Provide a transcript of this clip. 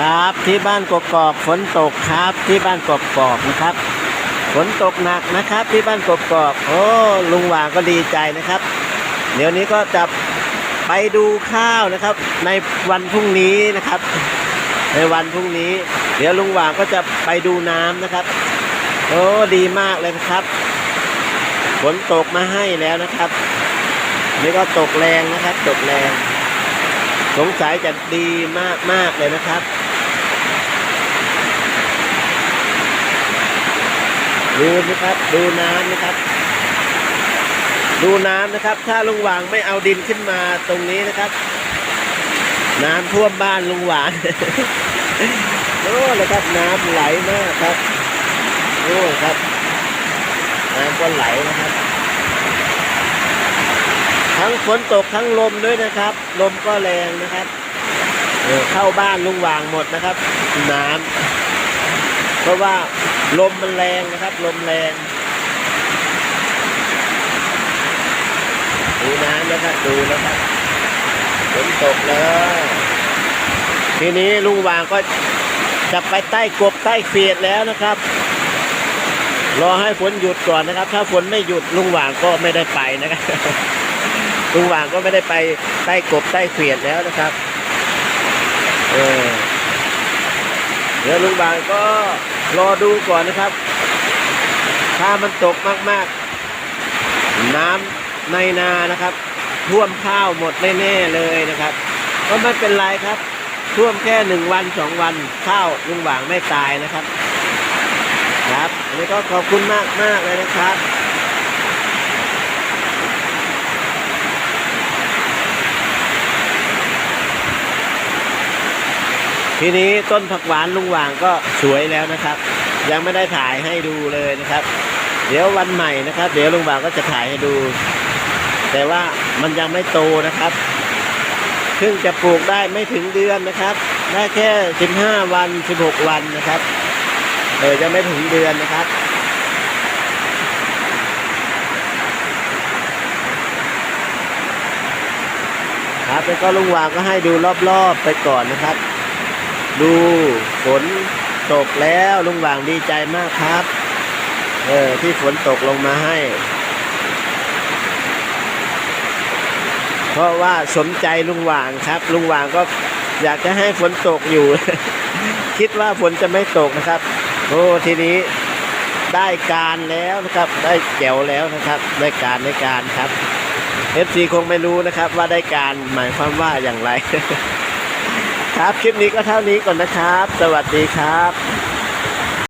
ครับที่บ้านกกอกฝนตกครับที่บ้านกกอกนะครับ ฝนตกหนักนะครับ ที่บ้านกกอกโอ้ลุงหว่างก็ดีใจนะครับ เดี๋ยวนี้ก็จะไปดูข้าวนะครับ ในวันพรุ่งนี้นะครับ ในวันพรุ่งนี้ เดี๋ยวลุงหว่างก็จะไปดูน้ำนะครับ โอ้ดีมากเลยนะครับฝนตกมาให้แล้วนะครับ นี่ก็ตกแรงนะครับ ตกแรง สงสัยจะดีมากมากๆเลยนะครับ ดูนะครับ ดูน้ำนะครับ ดูน้ำนะครับ ถ้าลุงหวางไม่เอาดินขึ้นมาตรงนี้นะครับ น้ำท่วมบ้านลุงหวางโอ้เลยครับน้ำไหลมากครับโอ้ครับ น้ำก็ไหลนะครับ ทั้งฝนตกทั้งลมด้วยนะครับ ลมก็แรงนะครับเออเข้าบ้านลุงหวางหมดนะครับ น้ำเพราะว่า ลมมันแรงนะครับ ลมแรงดูน้ำนะครับดูนะครับฝนตกแล้วทีนี้ลุงวางก็จะไปใต้กบใต้เฟียดแล้วนะครับ รอให้ฝนหยุดก่อนนะครับ ถ้าฝนไม่หยุดลุงหวางก็ไม่ได้ไปนะครับลุงหวางก็ไม่ได้ไปใต้กบใต้เขียดแล้วนะครับ เออ เดี๋ยวลุงหว่างก็รอดูก่อนนะครับ ถ้ามันตกมากๆ น้ำในนานะครับ ท่วมข้าวหมดแน่ๆเลยนะครับ ก็ไม่เป็นไรครับ ท่วมแค่หนึ่งวันสองวันข้าวลุงหว่างไม่ตายนะครับ ครับอันนี้ก็ขอบคุณมากมากๆเลยนะครับ ทีนี้ต้นผักหวานลุงหว่างก็สวยแล้วนะครับ ยังไม่ได้ถ่ายให้ดูเลยนะครับ เดี๋ยววันใหม่นะครับ เดี๋ยวลุงหว่างก็จะถ่ายให้ดู แต่ว่ามันยังไม่โตนะครับเพิ่งจะปลูกได้ไม่ถึงเดือนนะครับ ได้แค่ 15 วัน 16 วันนะครับเออจะไม่ถึงเดือนนะครับครับแล้วก็ลุงหว่างก็ให้ดูรอบๆไปก่อนนะครับ ดูฝนตกแล้วลุงหว่างดีใจมากครับ เออที่ฝนตกลงมาให้ เพราะว่าสนใจลุงหว่างครับ ลุงหว่างก็อยากจะให้ฝนตกอยู่ คิดว่าฝนจะไม่ตกนะครับ โอ้ทีนี้ได้การแล้วนะครับ ได้แจ๋วแล้วนะครับ ได้การได้การครับ FC คงไม่รู้นะครับว่าได้การหมายความว่าอย่างไร ครับ คลิปนี้ก็เท่านี้ก่อนนะครับ สวัสดีครับ